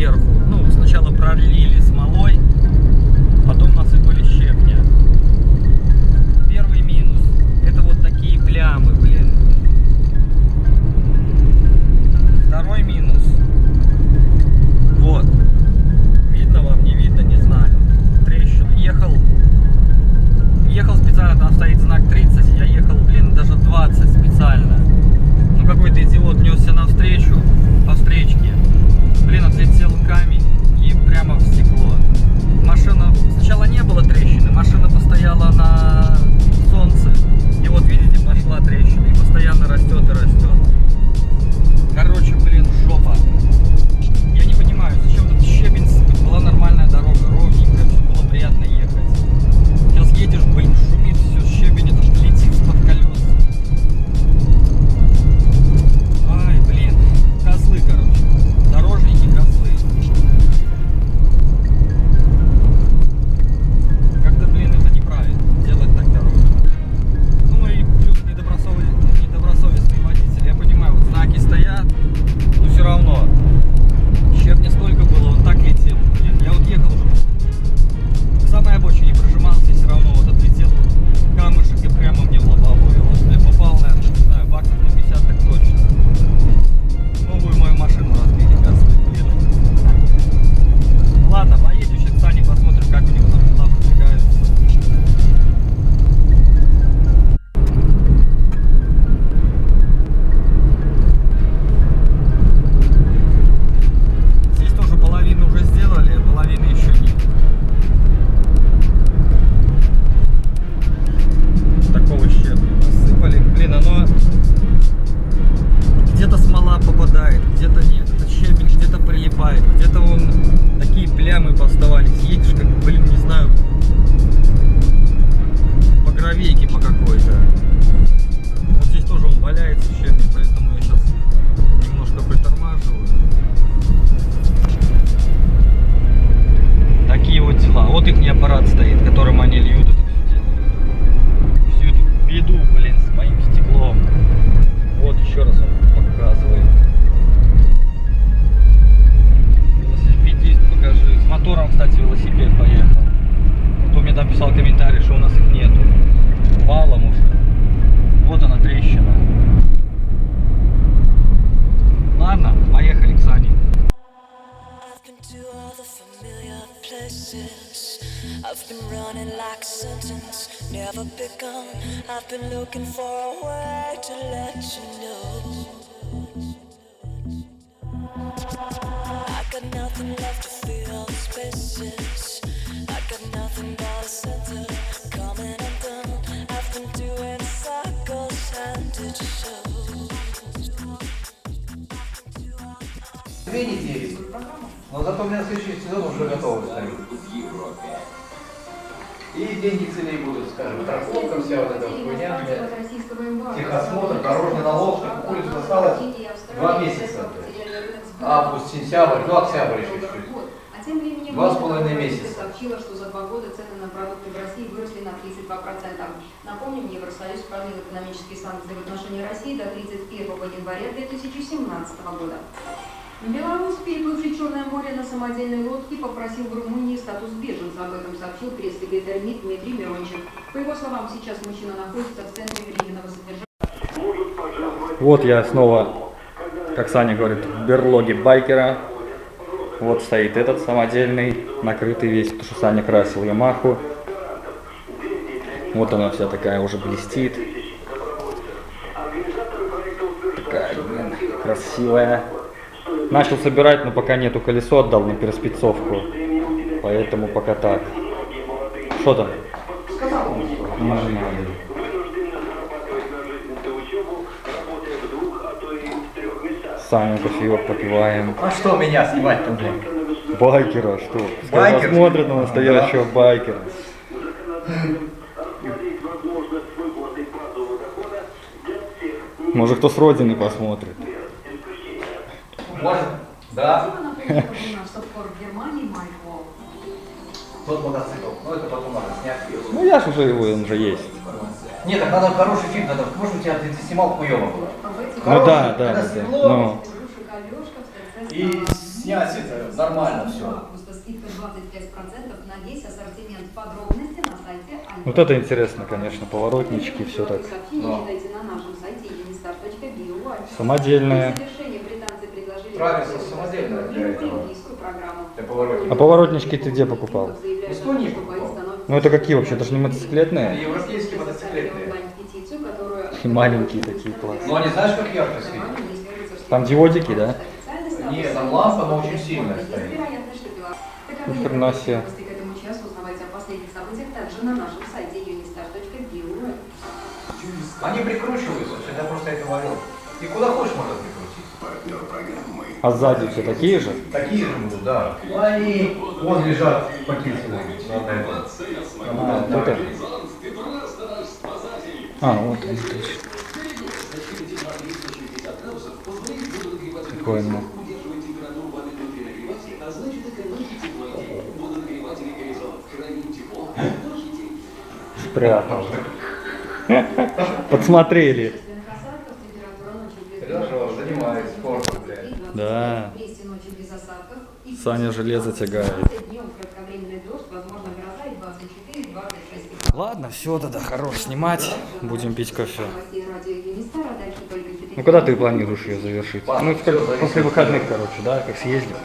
сверху. Ну, сначала пролили смолой, потом нас. растет и растет. смола попадает, где-то нет. Это щебень где-то прилипает, где-то он такие плямы поставались. Едешь как, блин, не знаю, по гравейке по какой-то. running like a sentence, never begun. I've been looking for a way to let you know. I got nothing left to fill the spaces. I got nothing but a center coming undone. I've been doing circles and it shows. Две недели. Но зато у меня следующий сезон уже готовый стоит. И деньги целей будут, скажем, страховка, вся вот эта вот хуйня. Техосмотр, дорожный налог, чтобы курицу осталось два месяца. Август, сентябрь, ну октябрь еще чуть-чуть. А Два с половиной месяца. сообщила, что за два года цены на продукты в России выросли на 32%. Напомним, Евросоюз продлил экономические санкции в отношении России до 31 января 2017 года. Беларусь, переплывший Черное море на самодельной лодке, попросил в Румынии статус беженца. Об этом сообщил пресс-секретарь МИД Дмитрий Мирончик. По его словам, сейчас мужчина находится в центре временного содержания. Вот я снова, как Саня говорит, в берлоге байкера. Вот стоит этот самодельный, накрытый весь, потому что Саня красил Ямаху. Вот она вся такая уже блестит. Такая, блин, красивая. Начал собирать, но пока нету колесо, отдал на переспецовку. Поэтому пока так. Что там? Нормально. Саня кофеек попиваем. А что меня снимать-то, блин? Байкера, что? Байкер? посмотрят на настоящего байкера. Может кто с родины посмотрит. Может? Да? Тот мотоцикл. Ну это потом надо снять. Ну я ж уже его, он же есть. Нет, так надо хороший фильм, надо. Может у тебя ты, ты снимал хуево было? Этих Ну да, да, когда да. светло, Ну. И снять это нормально все. августа скидка 25% на весь ассортимент. Подробности на сайте Альфа. Вот это интересно, конечно, поворотнички, все так. Сообщения Да. Правильно, самодельная для этого. Для поворотника. А поворотнички ты где покупал? В Эстонии покупал. Ну это какие вообще? Это же не мотоциклетные? Европейские мотоциклетные. И маленькие такие классные. Ну они знаешь, как ярко светят? Там диодики, да? Нет, там лампа, но очень сильная стоит. Ни хрена себе. Они прикручиваются, все, я просто это ловил. И куда хочешь можно. А сзади все такие же? Такие же будут, да. Они вон лежат пакеты. А, вот это. А, вот он точно. Прикольно. Спрятал. Подсмотрели. Да. Вести ночью без осадков. И Саня железо тягает. Днем кратковременный дождь, возможно гроза и 24-26 Ладно, все тогда, хорош снимать. Будем пить кофе. а Ну когда ты планируешь ее завершить? Ну, после выходных, короче, да, как съездим.